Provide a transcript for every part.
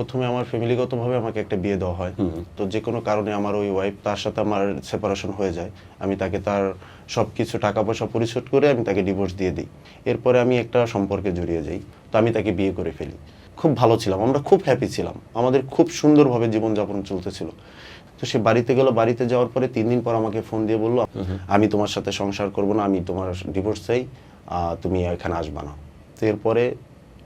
প্রথমে আমার ফ্যামিলিগতভাবে আমাকে একটা বিয়ে দেওয়া হয়। তো যে কোনো কারণে আমার ওই ওয়াইফ তার সাথে আমার সেপারেশন হয়ে যায়। আমি তাকে তার সব কিছু টাকা পয়সা পরিশোধ করে আমি তাকে ডিভোর্স দিয়ে দিই। এরপরে আমি একটা সম্পর্কে জড়িয়ে যাই। তো আমি তাকে বিয়ে করে ফেলি। খুব ভালো ছিলাম আমরা খুব হ্যাপি ছিলাম। আমাদের খুব সুন্দরভাবে জীবনযাপন চলতেছিল। তো সে বাড়িতে গেল বাড়িতে যাওয়ার পরে তিন দিন পর আমাকে ফোন দিয়ে বলল আমি তোমার সাথে সংসার করব না আমি তোমার ডিভোর্স চাই তুমি এখানে আসবা না। তো এরপরে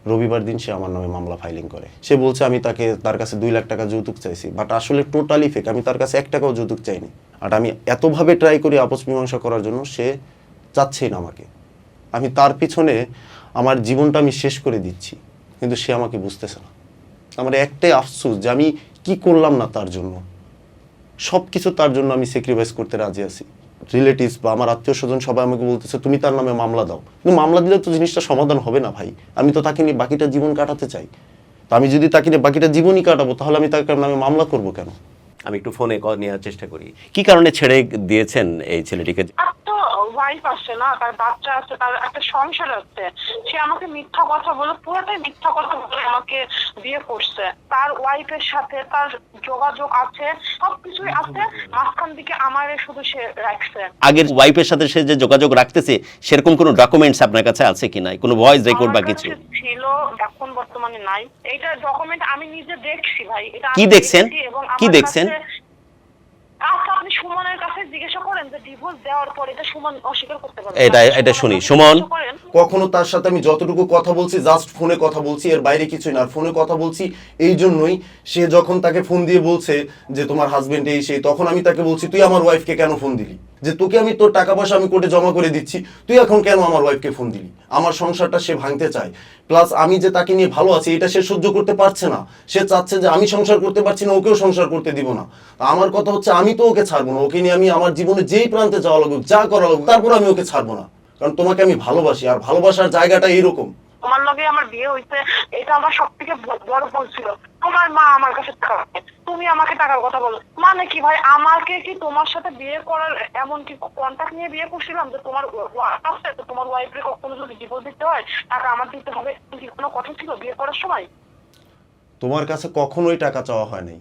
রবিবার দিন সে আমার নামে মামলা ফাইলিং করে। সে বলছে, আমি তাকে, তার কাছে দুই লাখ টাকা যৌতুক চাইছি বাট আসলে টোটালি ফেক আমি তার কাছে এক টাকাও যৌতুক চাইনি। আর আমি এতভাবে ট্রাই করি আপস মীমাংসা করার জন্য, সে চাচ্ছেই না আমাকে। আমি তার পিছনে আমার জীবনটা আমি শেষ করে দিচ্ছি, কিন্তু সে আমাকে বুঝতেছে না। আমার একটাই আফসোস যে আমি কি করলাম না তার জন্য। সব কিছু তার জন্য আমি স্যাক্রিফাইস করতে রাজি আছি। রিলেটিভস বা আমার আত্মীয় স্বজন সবাই আমাকে বলতেছে তুমি তার নামে মামলা দাও। কিন্তু মামলা দিলে তো জিনিসটা সমাধান হবে না ভাই। আমি তো তাকে নিয়ে বাকিটা জীবন কাটাতে চাই। তো আমি যদি তাকে নিয়ে বাকিটা জীবনই কাটাবো তাহলে আমি তার নামে মামলা করব কেন? আমি একটু ফোনে নেওয়ার চেষ্টা করি। কি কারণে ছেড়ে দিয়েছেন এই ছেলেটিকে? ওয়াইফ আছে না তার বাচ্চা আছে তার একটা সংসার আছে সে আমাকে মিথ্যা কথা বলে পুরোটাই মিথ্যা কথা বলে আমাকে বিয়ে করছে। তার ওয়াইফের সাথে তার যোগাযোগ আছে সবকিছুই আছে মাঝখান দিকে আমারে শুধু সে রাখছে। আগের ওয়াইফের সাথে সে যে যোগাযোগ রাখতেছে সেরকম কোনো ডকুমেন্টস আপনার কাছে আছে কি নাই? কোনো ভয়েস রেকর্ড বা কিছু ছিল এখন বর্তমানে নাই। এইটা ডকুমেন্ট আমি নিজে দেখছি ভাই এটা কি দেখছেন? কি দেখছেন? আচ্ছা আপনি সুমনের কাছে করেন যে ডিভোর্স দেওয়ার পর এটা সুমন অস্বীকার করতে পারবে এটা- এটা শুনি। সুমন? কখনো তার সাথে আমি যতটুকু কথা বলছি জাস্ট ফোনে কথা বলছি এর বাইরে কিছুই না আর ফোনে কথা বলছি এই জন্যই সে যখন তাকে ফোন দিয়ে বলছে যে তোমার হাজবেন্ড এই সেই তখন আমি তাকে বলছি তুই আমার ওয়াইফকে কেন ফোন দিলি যে তোকে আমি তোর টাকা পয়সা আমি কোর্টে জমা করে দিচ্ছি, তুই এখন কেন আমার ওয়াইফকে ফোন দিলি? আমার সংসারটা সে ভাঙতে চায়। প্লাস আমি যে তাকে নিয়ে ভালো আছি, এটা সে সহ্য করতে পারছে না। সে চাচ্ছে যে আমি সংসার করতে পারছি না, ওকেও সংসার করতে দিব না। আমার কথা হচ্ছে আমি তো ওকে ছাড়বো না, ওকে নিয়ে আমি আমার জীবনে যেই প্রান্তে যাওয়া লাগুক, যা করা লাগুক, তারপর আমি ওকে ছাড়বো না। কারণ তোমাকে আমি ভালোবাসি, আর ভালোবাসার জায়গাটা এইরকম। তোমার লগে আমার বিয়ে হইছে এটা আমার সব থেকে বড় ভুল ছিল। তোমার মা আমার কাছে। তুমি আমাকে টাকার কথা বলো। মানে কি ভাই আমাকে কি তোমার সাথে বিয়ে করার এমন কি কন্ট্যাক্ট নিয়ে বিয়ে করছিলাম যে তোমার তোমার আছে তো তোমার ওয়াইফকে কখনো যদি ডিভোর্স দিতে হয় টাকা আমার দিতে হবে কি কোনো কথা ছিল বিয়ে করার সময়? তোমার কাছে কখনোই টাকা চাওয়া হয় নাই।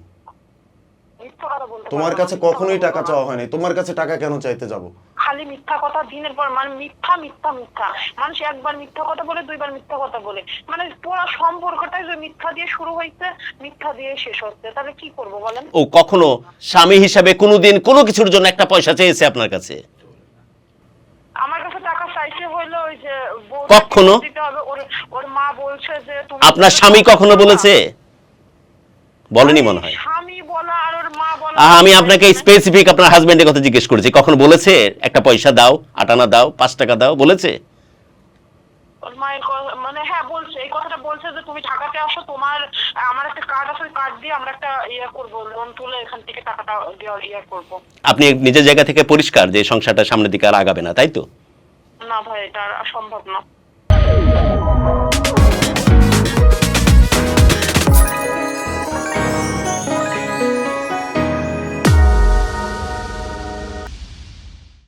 তোমার কাছে কখনোই টাকা চাওয়া হয় নাই। তোমার কাছে টাকা কেন চাইতে যাব? খালি মিথ্যা কথা দিনের পর মানে মিথ্যা মিথ্যা মিথ্যা। মানুষ একবার মিথ্যা কথা বলে দুইবার মিথ্যা কথা বলে। মানে পুরো সম্পর্কটাই যে মিথ্যা দিয়ে শুরু হয়েছে মিথ্যা দিয়ে শেষ হচ্ছে। তাহলে কি করব বলেন? ও কখনো স্বামী হিসাবে কোনোদিন কোনো কিছুর জন্য একটা পয়সা চেয়েছে আপনার কাছে? আমার কাছে টাকা চাইছে হইল ওই যে কখনো? ওর ওর মা বলছে যে আপনার স্বামী কখনো বলেছে? বলেনি মনে হয় স্বামী বলা আর ওর মা বলা আহ, আমি আপনাকে স্পেসিফিক আপনার হাজবেন্ডের কথা জিজ্ঞেস করেছি। কখন বলেছে? একটা পয়সা দাও আটানা দাও পাঁচ টাকা দাও বলেছে? মানে হ্যাঁ বলছে। এই কথাটা বলছে যে তুমি ঢাকাতে আসো তোমার আমার একটা কার্ড আছে কার্ড দিয়ে আমরা একটা ইয়ে করব লোন তুলে এখান থেকে টাকাটা ইয়ে করব। আপনি নিজের জায়গা থেকে পরিষ্কার যে সংসারটা সামনের দিকে আর আগাবে না তাই তো? না ভাই এটা সম্ভব না।